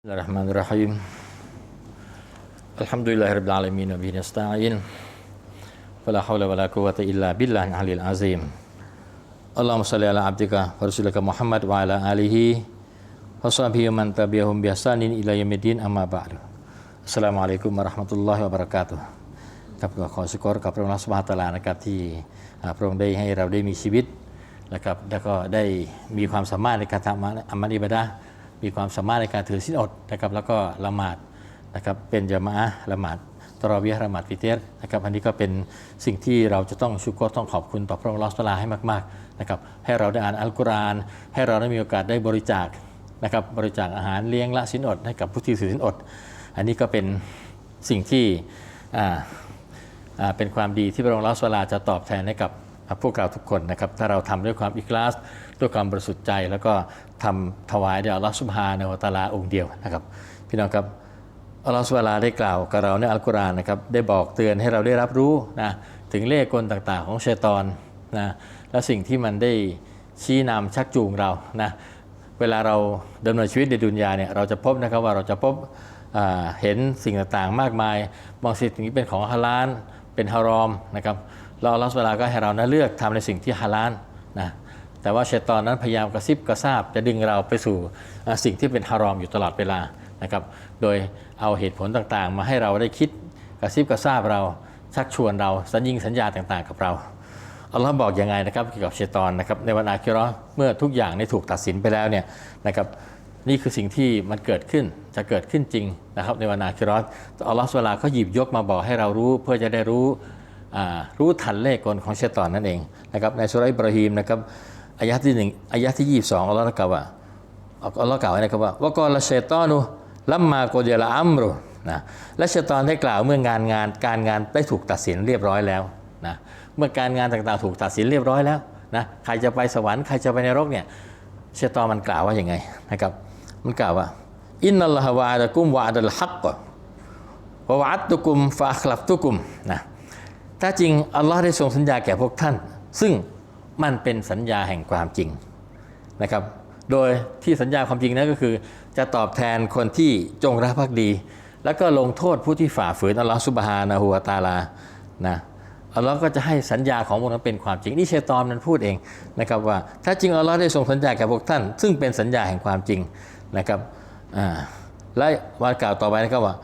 Bismillahirrahmanirrahim. Alhamdulillahirabbil alamin wa nasta'in. Fala haula wala quwwata illa billahil aliyil azim. Allahumma shalli ala abdika wa rasulika Muhammad wa ala alihi wa sahbihi wa man tabi'ahum bi ihsanin ila yaumiddin amma ba'du. Assalamualaikum warahmatullahi wabarakatuh. ครับก็ขอสกอร์กับพระองค์สุบฮาตลานะครับที่พระองค์ได้ให้เราได้มีชีวิตนะครับแล้วก็ได้มีความสามารถในการทำอามัลอิบาดะห์ มีความสามารถในการถือศีลอดนะครับแล้วก็ละหมาดนะครับเป็นจามะละหมาดตราะเวียละหมาดฟิเตรนะครับอันนี้ก็เป็นสิ่งที่เราจะต้องชุกรต้องขอบคุณต่อพระองค์ลอสตลาให้มากๆนะครับให้เราได้อ่านอัลกุรอานให้เราได้มีโอกาสได้บริจาคนะครับบริจาคอาหารเลี้ยงละสินอดให้กับผู้ที่ถือสินอด อันนี้ก็เป็นสิ่งที่อ่าอ่าเป็นความดีที่พระองค์ลอสวาลาจะตอบแทนให้กับพวกเราทุกคนนะครับถ้าเราทำด้วยความอิคลาส ด้วยความบริสุทธิ์ใจ แล้วก็ทำถวายแด่อัลลอฮฺสุบฮานะฮูวตาลาองค์เดียวนะครับ พี่น้องครับอัลลอฮฺสุบฮานาลาได้กล่าวกับเราในอัลกุรอานนะครับได้บอกเตือนให้เราได้รับรู้นะถึงเล่ห์กลต่างๆ ของชัยตอนนะและสิ่งที่มันได้ชี้นำชักจูงเรานะเวลาเราดำเนินชีวิตในดุนยาเนี่ยเราจะพบนะครับว่าเราจะพบเห็นสิ่งต่างๆ มากมายบางสิ่งที่เป็นของฮาลาลเป็นฮารอมนะครับแล้วอัลลอฮฺสุบฮานะฮูวะตะอาลาก็ให้เรานะเลือกทำในสิ่งที่ฮาลาลนะ แต่ว่าชัยตอนนั้นพยายามกระซิบกระซาบ จะดึงเราไปสู่สิ่งที่เป็นฮารอมอยู่ตลอดเวลานะครับ โดยเอาเหตุผลต่างๆ มาให้เราได้คิดกระซิบกระซาบเราชักชวนเราสัญญิงสัญญาต่างๆ กับเราอัลลอฮ์บอกยังไงนะครับเกี่ยวกับชัยตอนนะครับในวันอาคิร์เมื่อทุกอย่างได้ถูกตัดสินไปแล้วเนี่ยนะครับนี่คือสิ่งที่มันเกิดขึ้นจะเกิดขึ้นจริงนะครับในวันอาคิร์อัลลอฮฺสุลาก็หยิบยกมาบอกให้เรารู้ เพื่อจะได้รู้รู้ทันเลขกลของชัยตอนนั่นเองนะครับในสุรัยบรอฮีมนะครับ อายะที่หนึ่งอายะที่ยี่สิบสองอัลลอฮฺกล่าวว่าอัลลอฮฺกล่าวไว้นะครับว่าว่ากอละชัยตอนุลัมมาโกเดลอัมรุนะและชัยตอนได้กล่าวเมื่องานงานการงานได้ถูกตัดสินเรียบร้อยแล้วนะเมื่อการงานต่างๆ ถูกตัดสินเรียบร้อยแล้วนะใครจะไปสวรรค์ใครจะไปในรกเนี่ยชัยตอนมันกล่าวว่าอย่างไงนะครับมันกล่าวว่าอินนัลลอฮะวะดะกุมวะดัลฮักกวะวะอัตตุกุมฟะอัคลัฟตุกุมนะถ้าจริงอัลลอฮ์ได้ทรงสัญญาแก่พวกท่าน ซึ่ง มันเป็นสัญญาแห่งความจริงนะครับ โดยที่สัญญาความจริงนั้นก็คือ จะตอบแทนคนที่จงรักภักดี แล้วก็ลงโทษผู้ที่ฝ่าฝืนอัลลอฮ์ซุบฮานะฮูวะตาลานะอัลลอฮ์ก็จะให้สัญญาของพวกนั้นเป็นความจริงนี่เชตอนนั้นพูดเองนะครับว่าถ้าจริงอัลลอฮ์ได้ทรงสัญญาแก่พวกท่าน ซึ่งเป็นสัญญาแห่งความจริงนะครับและวันกล่าวต่อไปนะครับว่า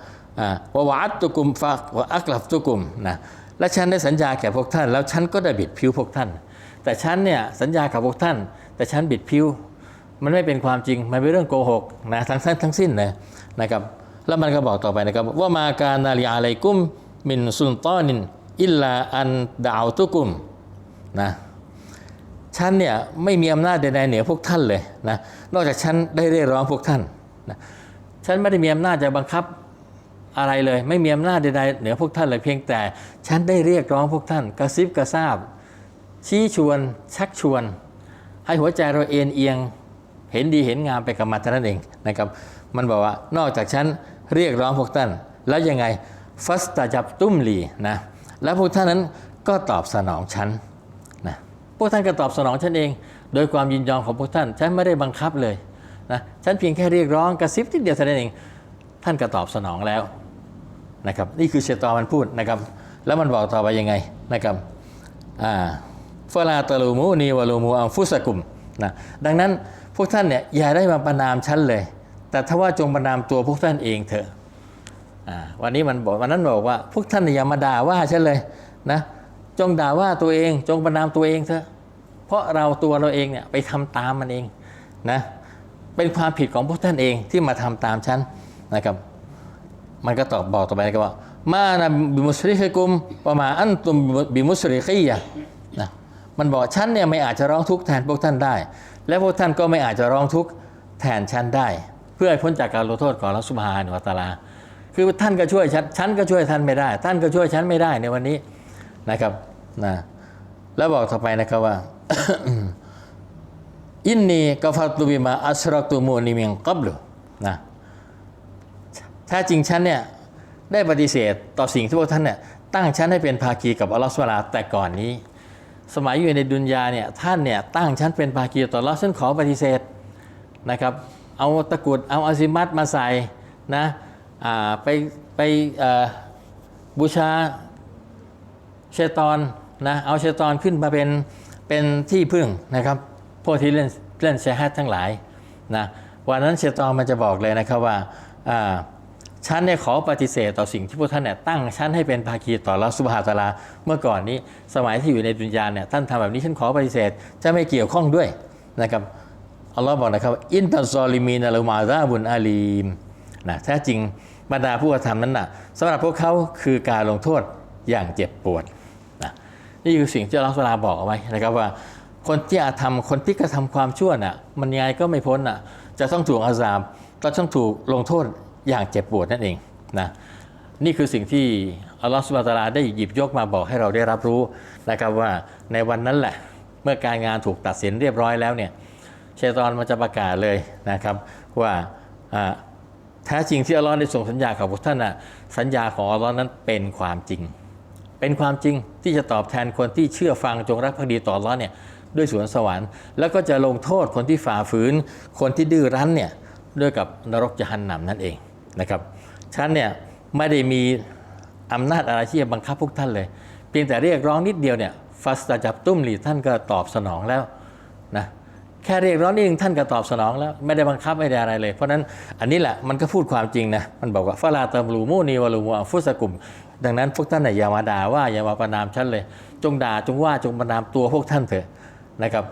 อ่าวะวะอัตตุกุมฟะวะอักลัฟตุกุมนะและฉันได้สัญญาแก่พวกท่าน แล้วฉันก็ได้บิดผิวพวกท่าน แต่ฉันเนี่ยสัญญากับพวกท่าน แต่ฉันบิดผิวมันไม่เป็นความจริง มันเป็นเรื่องโกหกนะทั้งทั้งทั้งสิ้นเลยนะครับ แล้วมันก็บอกต่อไปนะครับว่ามาการนาลีอาลัยกุมมินสุนตอนินอิลลาอันดาวตุกุมนะฉันเนี่ยไม่มีอำนาจใดๆเหนือพวกท่านเลยนะนอกจากฉันได้เรียกร้องพวกท่านนะฉันไม่ได้มีอำนาจจะบังคับอะไรเลย ไม่มีอำนาจใดๆเหนือพวกท่านเลยเพียงแต่ ฉันได้เรียกร้องพวกท่าน กระซิบกระซาบ ชี้ชวน ชักชวน ให้หัวใจเราเอ็นเอียง เห็นดีเห็นงามไปกับมันเท่านั้นเองนะครับ มันบอกว่านอกจากฉันเรียกร้องพวกท่าน แล้วยังไงฟัสตาจับตุ้มลีนะแล้วพวกท่านนั้นก็ตอบสนองฉันนะพวกท่านก็ตอบสนองฉันเอง โดยความยินยอมของพวกท่านฉันไม่ได้บังคับเลยนะฉันเพียงแค่เรียกร้องกระซิบทีเดียวเท่านั้นเอง ท่านก็ตอบสนองแล้วนะครับ นี่คือเชยตอมันพูดนะครับ แล้วมันบอกต่อไปยังไงนะครับอ่า ลาตะลูมูนีวะลูมูอังฟุสกุมนะดังนั้นพวกท่านเนี่ยอย่าได้มาประนามฉันเลย แต่ถ้าว่าจงประนามตัวพวกท่านเองเถอะวันนี้มันบอกวันนั้นบอกว่าพวกท่านอย่ามาด่าว่าฉันเลยนะจงด่าว่าตัวเองจงประนามตัวเองเถอะเพราะเราตัวเราเองเนี่ยไปทำตามมันเองนะเป็นความผิดของพวกท่านเองที่มาทำตามฉันนะครับ มันก็ตอบบอกต่อไปนะครับว่ามานะบิมุสริคิกุมประมาอันตุมบิมุสริคียะนะ มันบอกฉันเนี่ยไม่อาจจะร้องทุกข์แทนพวกท่านได้ และพวกท่านก็ไม่อาจจะร้องทุกข์แทนฉันได้ เพื่อให้พ้นจากการลงโทษของอัสุบฮานุวะตลา คือท่านก็ช่วยฉันฉันก็ช่วยท่านไม่ได้ ท่านก็ช่วยฉันไม่ได้ในวันนี้นะครับนะแล้วบอกต่อไปนะครับว่าอินนีกฟัตุบิมาอัชรักตุมูนิมิงกับลุนะแท้จริงฉันเนี่ยได้ปฏิเสธต่อสิ่งที่พวกท่านเนี่ยตั้งฉันให้เป็นภาคีกับอัลลอฮฺสุบฮานะฮูวะตะอาลาแต่ก่อนนี้ สมัยอยู่ในดุนยาเนี่ยท่านเนี่ยตั้งฉันเป็นภาคีต่ออัลลอฮ์ฉันขอปฏิเสธนะครับ เอาตะกรุดเอาอาซิมัตมาใส่นะไปไปบูชาเชตอนนะเอาเชตอนขึ้นมาเป็นเป็นที่พึ่งนะครับพวกที่เล่นเล่นเชฮัดทั้งหลายนะวันนั้นเชตอนมันจะบอกเลยนะครับว่าอ่า ฉันเนี่ยขอปฏิเสธต่อสิ่งที่พวกท่านเนี่ยตั้งฉันให้เป็นภาคีต่อรัสุบฮาตาลา เมื่อก่อนนี้สมัยที่อยู่ในดุนยาเนี่ยท่านทำแบบนี้ฉันขอปฏิเสธจะไม่เกี่ยวข้องด้วยนะครับอัลลอฮ์บอกนะครับอินตัซอลิมีนอัลมาซาบุนอาลีมนะแท้จริงบรรดาผู้กระทำนั้นนะสำหรับพวกเขาคือการลงโทษอย่างเจ็บปวดนะนี่คือสิ่งที่อัลลอฮ์สุลาบอกเอาไว้นะครับว่าคนที่อาธรรมคนที่กระทำความชั่วน่ะมันยังไงก็ไม่พ้นน่ะจะต้องถูกอาซาบก็ต้องถูกลงโทษ อย่างเจ็บปวดนั่นเองนะนี่คือสิ่งที่อัลลอฮฺสุบะตาลาได้หยิบยกมาบอกให้เราได้รับรู้นะครับว่าในวันนั้นแหละ เมื่อการงานถูกตัดสินเรียบร้อยแล้วเนี่ยชัยตอนมันจะประกาศเลยนะครับว่าแท้จริงที่อัลลอฮ์ได้ส่งสัญญากับพวกท่านน่ะสัญญาของอัลลอฮ์นั้นเป็นความจริง เป็นความจริงที่จะตอบแทนคนที่เชื่อฟังจงรักภักดีต่ออัลลอฮ์เนี่ยด้วยสวนสวรรค์ แล้วก็จะลงโทษคนที่ฝ่าฝืน คนที่ดื้อรั้นเนี่ยด้วยกับนรกจะหันนำนั่นเอง นะครับฉันเนี่ยไม่ได้มีอำนาจอะไรที่จะบังคับพวกท่านเลย เพียงแต่เรียกร้องนิดเดียวเนี่ยฟัสตาจับตุ้มหลีท่านก็ตอบสนองแล้วนะแค่เรียกร้องนิดนึงท่านก็ตอบสนองแล้วไม่ได้บังคับไม่ได้อะไรเลย เพราะนั้นอันนี้แหละมันก็พูดความจริงนะมันบอกว่าฟาลาตมลูมูนีวาลูมูอัฟุสกุม ดังนั้นพวกท่านอย่ามาด่าว่าอย่ามาประนามฉันเลย จงด่าจงว่าจงประนามตัวพวกท่านเถอะนะครับ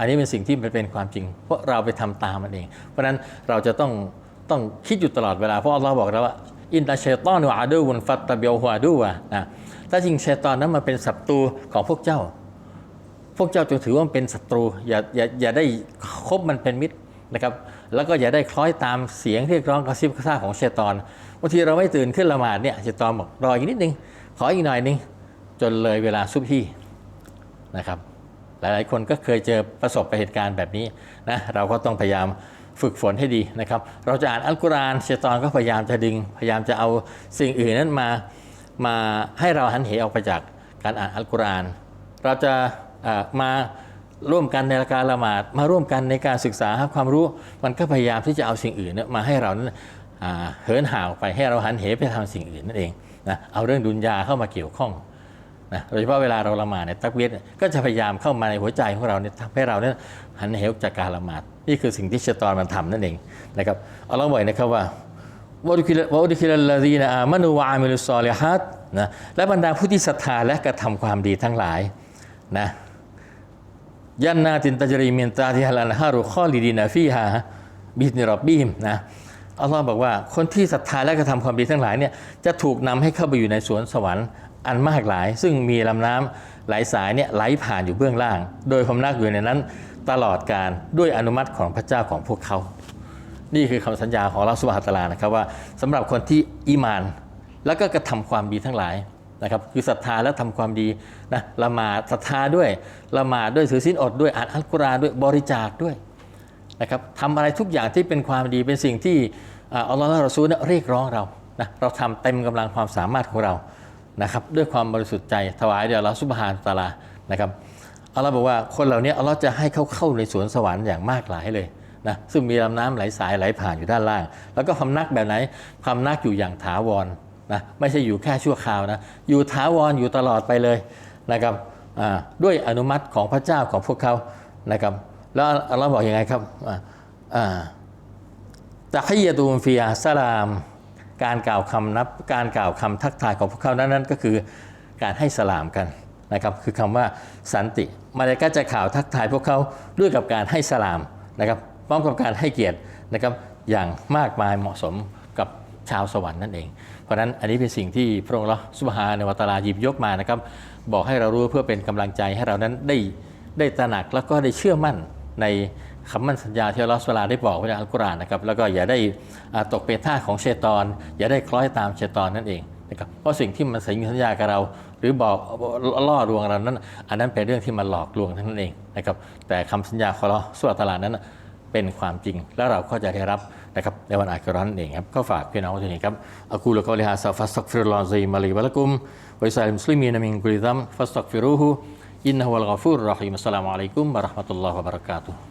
อันนี้เป็นสิ่งที่เป็นความจริง เพราะเราไปทำตามมันเอง เพราะนั้นเราจะต้องต้องคิดอยู่ตลอดเวลา เพราะเราบอกแล้วว่าอินตาเชตอนวาดูวุนฟัตตะเบียวหัวดูวะนะถ้าจริงเชตอนนั้นมันเป็นศัตรูของพวกเจ้า พวกเจ้าจงถือว่ามันเป็นศัตรูอย่าอย่าอย่าได้คบมันเป็นมิตรนะครับแล้วก็อย่าได้คล้อยตามเสียงเรียกร้องกระซิบกระซาบของเชตอนบางทีเราไม่ตื่นขึ้นละหมาดเนี่ยเชตอนบอกรออีกนิดนึงขออีกหน่อยนึงจนเลยเวลาซุบฮีนะครับ หลายๆ คนก็เคยเจอประสบเหตุการณ์แบบนี้นะเราก็ต้องพยายามฝึกฝนให้ดีนะครับ เราจะอ่านอัลกุรอานเชตอนก็พยายามจะดึง พยายามจะเอาสิ่งอื่นนั้นมามาให้เราหันเหออกไปจากการอ่านอัลกุรอานเราจะมาร่วมกันในการละหมาดมาร่วมกันในการศึกษาหาความรู้มันก็พยายามที่จะเอาสิ่งอื่นมาให้เรานั้นเหินห่างออกไปให้เราหันเหไปทำสิ่งอื่นนั่นเองนะเอาเรื่องดุนยาเข้ามาเกี่ยวข้อง นะโดยเฉพาะเวลาเราละหมาดเนี่ยตักเวียดก็จะพยายามเข้ามาในหัวใจของเราเนี่ยทำให้เราเนี่ยหันเหวจากการละหมาด นี่คือสิ่งที่เชยตอนมันทำนั่นเองนะครับเอัลอฮ์บอกนะครับว่าวะดุคิลวะอุคิลลาดีนอามานูวะอามิลุซอลิฮัดนะและบรรดาผู้ที่ศรัทธาและกระทำความดีทั้งหลายนะยันนาตินตจรีมินตาทิฮัลันฮารุข้อลีดีนาฟีฮาบิสนิรอบบีมนะอัลลอฮ์บอกว่าคนที่ศรัทธาและกระทำความดีทั้งหลายเนี่ยจะถูกนำให้เข้าไปอยู่ในสวนสวรรค์ อันมากหลาย ซึ่งมีลำน้ำหลายสายเนี่ยไหลผ่านอยู่เบื้องล่าง โดยพำนักอยู่ในนั้นตลอดการด้วยอนุมัติของพระเจ้าของพวกเขา นี่คือคำสัญญาของเราสุบฮาตะอาลานะครับว่าสำหรับคนที่อีมาน แล้วก็กระทำความดีทั้งหลายนะครับคือศรัทธาและทำความดีนะละหมาดศรัทธาด้วยละหมาดด้วยถือศีลอดด้วยอ่านอัลกุรอานด้วยบริจาคด้วยนะครับทำอะไรทุกอย่างที่เป็นความดีเป็นสิ่งที่อัลลอฮฺและรอซูลเนี่ยเรียกร้องเรานะเราทำเต็มกำลังความสามารถของเรา นะครับด้วยความบริสุทธิ์ใจถวายเดี๋ยวเราสุบฮานตะอาลานะครับอัลลอฮ์บอกว่าคนเหล่านี้อัลลอฮ์จะให้เขาเข้าในสวนสวรรค์อย่างมากหลายเลยนะซึ่งมีลำน้ำไหลสายไหลผ่านอยู่ด้านล่าง แล้วก็พำนักแบบไหนพำนักอยู่อย่างถาวรนะไม่ใช่อยู่แค่ชั่วคราวนะอยู่ถาวรอยู่ตลอดไปเลยนะครับด้วยอนุมัติของพระเจ้าของพวกเขานะครับแล้วอัลลอฮ์บอกยังไงครับอ่าอ่าตะฮียตูมฟิยาสลาม การกล่าวคำนับการกล่าวคำทักทายของพวกเขานั้นนั้นก็คือการให้สลามกันนะครับคือคำว่าสันติมาเลกะฮ์จะข่าวทักทายพวกเขาด้วยกับการให้สลามนะครับพร้อมกับการให้เกียรตินะครับอย่างมากมายเหมาะสมกับชาวสวรรค์นั่นเอง เพราะฉะนั้นอันนี้เป็นสิ่งที่พระองค์ละสุบฮาในวะตลาหยิบยกมานะครับบอกให้เรารู้เพื่อเป็นกำลังใจให้เรานั้นได้ได้ตระหนักแล้วก็ได้เชื่อมั่นใน คำมั่นสัญญาที่อัลลอฮฺสุบฮานะฮูวลาได้บอกไว้ในอัลกุรอานนะครับแล้วก็อย่าได้ตกเป็นท่าของเชตอน อย่าได้คล้อยตามเชตอนนั่นเองนะครับเพราะสิ่งที่มันสัญญาสัญญากับเรา หรือบอกล่อลวงเรานั้น อันนั้นเป็นเรื่องที่มันหลอกลวงทั้งนั้นเองนะครับแต่คำสัญญาของอัลอฮฺสุบฮานะฮูวะตะอาลานั้นเป็นความจริง แล้วเราก็จะได้รับนะครับในวันอาคิเราะห์นั่นเองครับก็ฝากพี่น้องทุกท่านครับอักูลกอลิฮาซาฟัสตักฟิรุลลอซีมาลีวะละกุมวอิสลามมุสลิมีนมินกุลิซัมฟัสตักฟิรุฮูอินนะฮุวัลกอฟูรรอฮีมัสสลามุอะลัยกุมวะเราะห์มะตุลลอฮ์วะบะเราะกาตุฮ์